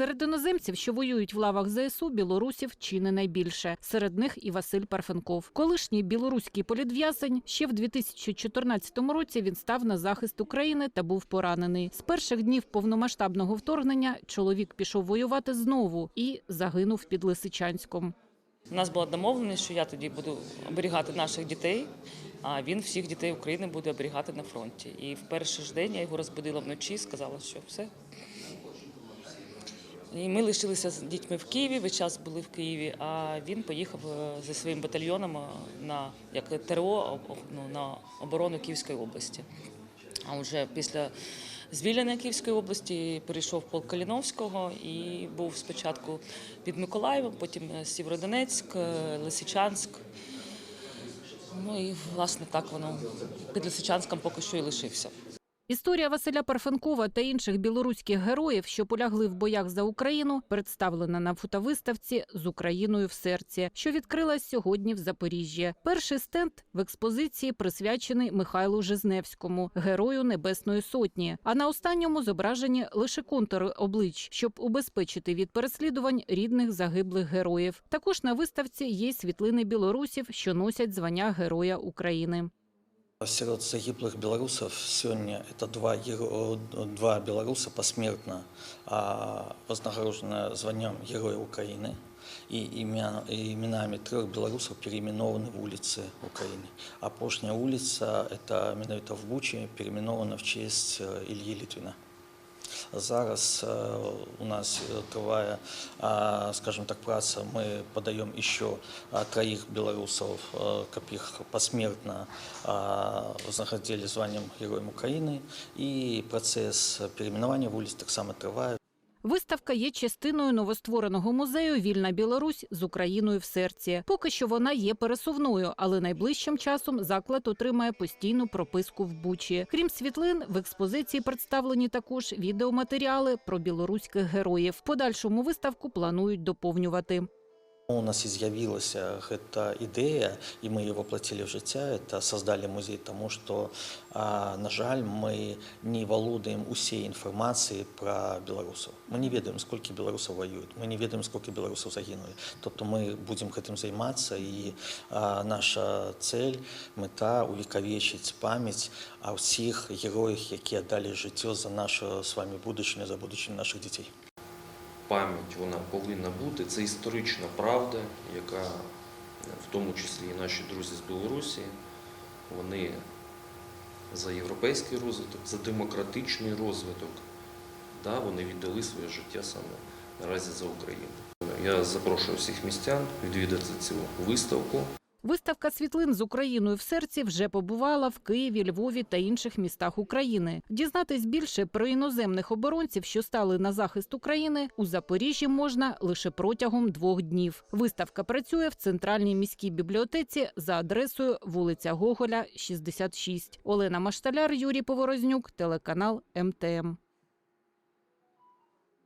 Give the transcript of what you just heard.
Серед іноземців, що воюють в лавах ЗСУ, білорусів чи не найбільше. Серед них і Василь Парфенков. Колишній білоруський політв'язень ще в 2014 році він став на захист України та був поранений. З перших днів повномасштабного вторгнення чоловік пішов воювати знову і загинув під Лисичанськом. У нас була домовленість, що я тоді буду оберігати наших дітей, а він всіх дітей України буде оберігати на фронті. І в перший ж день я його розбудила вночі, сказала, що все. І ми лишилися з дітьми в Києві, весь час були в Києві, а він поїхав е, зі своїм батальйоном е, на як ТРО ну, на оборону Київської області. А вже після звільнення Київської області перейшов полк Каліновського і був спочатку під Миколаєвом, потім е, Сєвєродонецьк, е, Лисичанськ. Ну і власне так воно під Лисичанськом поки що і лишився. Історія Василя Парфенкова та інших білоруських героїв, що полягли в боях за Україну, представлена на фотовиставці з Україною в серці, що відкрилась сьогодні в Запоріжжі. Перший стенд в експозиції присвячений Михайлу Жизневському, герою Небесної Сотні. А на останньому зображені лише контури облич, щоб убезпечити від переслідувань рідних загиблих героїв. Також на виставці є світлини білорусів, що носять звання Героя України. Сярод загіблых беларусаў сёння это два геро- два беларуса пасмертна а, вознагароджаны званнем героя Украины і імя і імінамі трьох беларусаў переименованы вуліцы Украины. Апошняя вуліца это менавіта в Бучі переименована в честь э, Ільї Літвіна. Зараз э, у нас э, трывае, а, скажем так, праца. Мы подаем еще а, троих белорусов, э, каб их посмертно а, вознаградили званием Героем Украины. И процесс переименования вулиц так само трывае. Виставка є частиною новоствореного музею Вільна Білорусь з Україною в серці. Поки що вона є пересувною, але найближчим часом заклад отримає постійну прописку в Бучі. Крім світлин, в експозиції представлені також відеоматеріали про білоруських героїв. Подальшому виставку планують доповнювати. У нас і з'явілася гэта ідэя, і мы его плацілі в жыцця, это создали музей, тому што, а, на жаль, мы не валодаем усей інфармацыі пра беларусаў. Мы не ведаем, сколькі беларусаў ваююць, мы не ведаем, сколькі беларусаў загінулі. Тобто мы будзем гэтым займацца і а, наша цель, мэта увекавечыць памяць о ўсіх героях, якія далі жыццё за нашу з вами будучыню, за будучыню наших дзяцей. пам'ять вона повинна бути. Це історична правда, яка в тому числі і наші друзі з Білорусі, вони за європейський розвиток, за демократичний розвиток. Да, вони віддали своє життя саме наразі за Україну. Я запрошую всіх містян відвідати цю виставку. Виставка світлин з Україною в серці вже побувала в Києві, Львові та інших містах України. Дізнатись більше про іноземних оборонців, що стали на захист України, у Запоріжжі можна лише протягом двох днів. Виставка працює в центральній міській бібліотеці за адресою вулиця Гоголя, 66. Олена Машталяр, Юрій Поворознюк, телеканал МТМ.